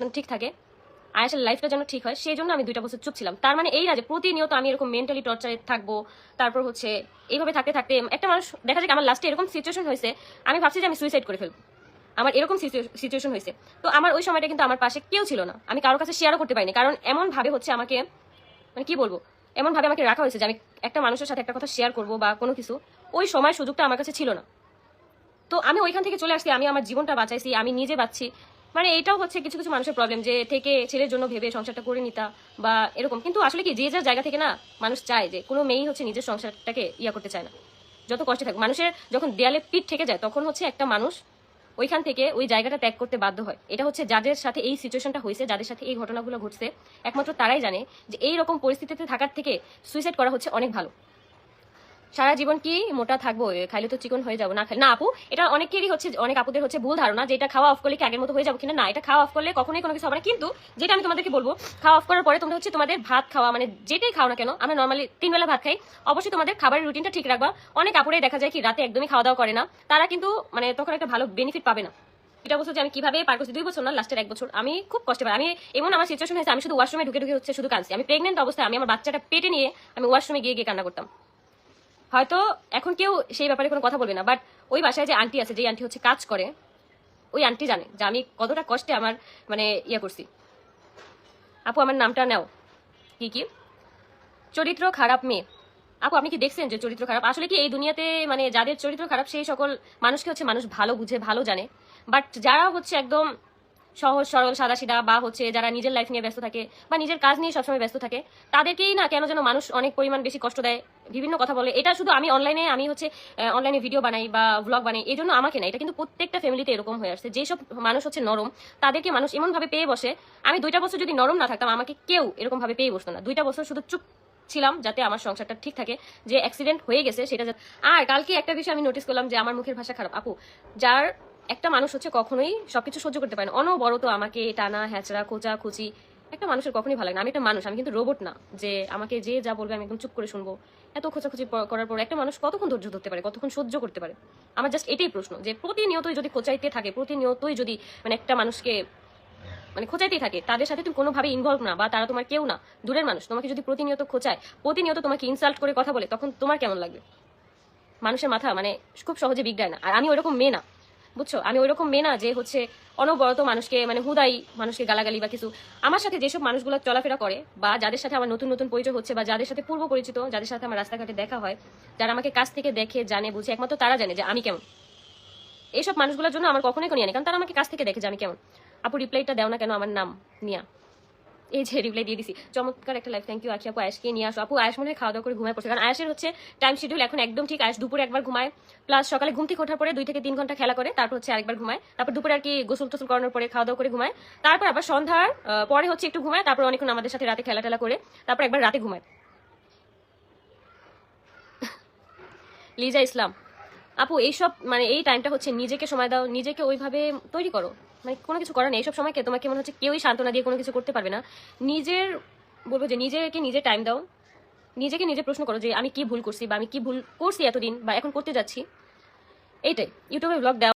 যেন ঠিক থাকে। আয়াসের লাইফটা যেন ঠিক হয়, সেই জন্য আমি দুইটা বছর চুপ ছিলাম। তার মানে এই না যে প্রতিনিয়ত আমি এরকম মেন্টালি টর্চারে থাকব, তারপর হচ্ছে এইভাবে থাকতে থাকতে একটা মানুষ দেখা যায় আমার লাস্টে এরকম সিচুয়েশন হয়েছে, আমি ভাবছি যে আমি সুইসাইড করে ফেলব। আমার এরকম সিচুয়েশন হয়েছে। তো আমার ওই সময়টা কিন্তু আমার পাশে কেউ ছিল না। আমি কারোর কাছে শেয়ারও করতে পারিনি। কারণ এমন ভাবে হচ্ছে আমাকে মানে কি বলব এমন ভাবে আমাকে রাখা হয়েছে যে আমি একটা মানুষের সাথে একটা কথা শেয়ার করব বা কোনো কিছু, ওই সময় সুযোগটা আমার কাছে ছিল না। তো আমি ওইখান থেকে চলে আসছি, আমি আমার জীবনটা বাঁচাইছি, আমি নিজে বাঁচছি। মানে এটাও হচ্ছে কিছু কিছু মানুষের প্রবলেম যে থেকে ছেলের জন্য ভেবে সংসারটা করে নিতা বা এরকম। কিন্তু আসলে কি, যে যার জায়গা থেকে না মানুষ চায় যে কোনো মেয়েই হচ্ছে নিজের সংসারটাকে ইয়া করতে চায় না। যত কষ্টে থাকে মানুষের যখন দেয়ালে পিঠ থেকে যায়, তখন হচ্ছে একটা মানুষ ওইখান থেকে ওই জায়গাটা ত্যাগ করতে বাধ্য হয়। এটা হচ্ছে যাদের সাথে এই সিচুয়েশনটা হয়েছে, যাদের সাথে এই ঘটনাগুলো ঘটছে, একমাত্র তারাই জানে যে এই রকম পরিস্থিতিতে থাকার থেকে সুইসাইড করা হচ্ছে অনেক ভালো। সারা জীবন কি মোটা থাকব? খাইলে তো চিকন হয়ে যাব। না খাই না, আপু, এটা অনেকেরই হচ্ছে, অনেক আপুদের হচ্ছে ভুল ধারণা যে এটা খাওয়া অফ করলে কি আগের মতো হয়ে যাব কিনা? না, এটা খাওয়া অফ করলে কখনোই কোনো কিছু হবে না। কিন্তু যেটা আমি তোমাদেরকে বলব, খাওয়া অফ করার পরে তোমরা হচ্ছে তোমাদের ভাত খাওয়া মানে যেটাই খাও না কেন, আমরা নর্মালি তিন বেলা ভাত খাই। অবশ্যই তোমাদের খাবারের রুটিনটা ঠিক রাখবা। অনেক আপুরাই দেখা যায় কি, রাতে একদমই খাওয়া দাওয়া করে না। তারা কিন্তু মানে তখন একটা ভালো বেনিফিট পাবে না। এটা বছর যে আমি কীভাবে পার করছি, দুই বছর না লাস্টের এক বছর। আমি খুব কষ্ট পাই আমি এমন আমার সিচুয়েশন হয়েছে, আমি শুধু ওয়াশরুমে ঢুকে ঢুকে হচ্ছে শুধু কাঁদছি আমি প্রেগনেন্ট অবস্থায়, আমি আমার বাচ্চাটা পেটে নিয়ে আমি ওয়াশরুমে গিয়ে গিয়ে কান্না করতাম। হয়তো এখন কেউ সেই ব্যাপারে কোনো কথা বলবে না বাট ওই বাসায় যে আন্টি আছে যে আন্টি হচ্ছে কাজ করে, ওই আন্টি জানে যে আমি কতটা কষ্টে আমার মানে ইয়ে করছি। আপু, আমার নামটা নাও। কি কি? চরিত্র খারাপ মেয়ে। আপু, আপনি কি দেখছেন যে চরিত্র খারাপ? আসলে কি এই দুনিয়াতে মানে যাদের চরিত্র খারাপ, সেই সকল মানুষকে হচ্ছে মানুষ ভালো বুঝে, ভালো জানে। বাট যারা হচ্ছে একদম সহজ, সরল, সাদাসিধা বা হচ্ছে যারা নিজের লাইফ নিয়ে ব্যস্ত থাকে বা নিজের কাজ নিয়ে সবসময় ব্যস্ত থাকে, তাদেরকেই না কেন যেন মানুষ অনেক পরিমাণ বেশি কষ্ট দেয়? বিভিন্ন কথা বলে। এটা শুধু আমি অনলাইনে আমি হচ্ছে অনলাইনে ভিডিও বানাই বা ব্লগ বানাই এই জন্য আমাকে না, এটা কিন্তু প্রত্যেকটা ফ্যামিলিতে এরকম হয়ে আসছে। যেসব মানুষ হচ্ছে নরম, তাদেরকে মানুষ এমনভাবে পেয়ে বসে, আমি দুইটা বছর যদি নরম না থাকতাম, আমাকে কেউ এরকম ভাবে পেয়ে বসতো না। দুইটা বছর শুধু চুপ ছিলাম যাতে আমার সংসারটা ঠিক থাকে, যে অ্যাক্সিডেন্ট হয়ে গেছে সেটা আর কালকে একটা বিষয় আমি নোটিস করলাম যে আমার মুখের ভাষা খারাপ। আপু, যার একটা মানুষ হচ্ছে কখনোই সবকিছু সহ্য করতে পারে না। অনবরত আমাকে টানা, হ্যাচড়া, খোঁচা, খুচি, একটা মানুষের কখনোই ভালো লাগে না। আমি একটা মানুষ, আমি কিন্তু রোবট না যে আমাকে যে যা বলবে আমি একদম চুপ করে শুনব। এত খোঁচাখুচি করার পর একটা মানুষ কতক্ষণ ধৈর্য ধরতে পারে, কতক্ষণ সহ্য করতে পারে? আমার জাস্ট এটাই প্রশ্ন যে প্রতিনিয়তই যদি খোঁচাইতে থাকে, প্রতিনিয়তই যদি মানে একটা মানুষকে মানে খোঁচাইতেই থাকে, তাদের সাথে তুমি কোনোভাবে ইনভলভ না বা তারা তোমার কেউ না, দূরের মানুষ, তোমাকে যদি প্রতিনিয়ত খোঁচায়, প্রতিনিয়ত তোমাকে ইনসাল্ট করে কথা বলে, তখন তোমার কেমন লাগবে? মানুষের মাথা মানে খুব সহজে বিগড়ায় না। আর আমি ওরকম মেয়ে না। বুঝছ? আমি ওইরকম মেয়ে না যে হচ্ছে অনবরত মানুষকে মানে হুদাই মানুষকে গালাগালি বা কিছু। আমার সাথে যেসব মানুষগুলো চলাফেরা করে বা যাদের সাথে আমার নতুন নতুন পরিচয় হচ্ছে বা যাদের সাথে পূর্ব পরিচিত, যাদের সাথে আমার রাস্তাঘাটে দেখা হয়, যারা আমাকে কাছ থেকে দেখে, জানে, বুঝে, একমাত্র তারা জানে যে আমি কেমন। এইসব মানুষগুলোর জন্য আমার কখনোই কোনো নিয়ে কারণ তারা আমাকে কাছ থেকে দেখে যে আমি কেমন। আপু রিপ্লাইটা দেও না কেন আমার নাম, নিয়া। এই যে রিপ্লাই দিয়ে দিছি। চমৎকার একটা লাইফ থ্যাংক ইউ আখি আপু, আয়েশকে নিয়ে আসো। আপু, আয়েশ মনে হয় খাওয়া দাওয়া করে ঘুমায় পড়ছে। কারণ আয়েশের হচ্ছে টাইম শিডিউল এখন একদম ঠিক, আয়েশ দুপুরে একবার ঘুমায়। প্লাস সকালে ঘুম থেকে ওঠার পরে দুই থেকে তিন ঘণ্টা খেলা করে, তারপর হচ্ছে আরেকবার ঘুমায়। তারপর দুপুরে আর কি গোসল টোসল করানোর পরে খাওয়া দাওয়া করে ঘুমায়। তারপর আবার সন্ধ্যার পরে হচ্ছে একটু ঘুমায়, তারপর অনেকক্ষণ আমাদের সাথে রাতে খেলা টেলা করে, তারপর একবার রাতে ঘুমায়। লিজা ইসলাম, আপু, এইসব মানে এই টাইমটা হচ্ছে নিজেকে সময় দাও, নিজেকে ওইভাবে তৈরি করো। মানে কোনো কিছু করার নেই। এইসব সময়কে তোমাকে মনে হচ্ছে কেউই সান্ত্বনা দিয়ে কোনো কিছু করতে পারবে না। নিজের, বলব যে নিজেকে নিজে টাইম দাও। নিজেকে নিজে প্রশ্ন করো যে আমি কি ভুল করছি বা আমি কি ভুল করছি এতদিন বা এখন করতে যাচ্ছি। এইটাই। ইউটিউবে ব্লগ দেওয়া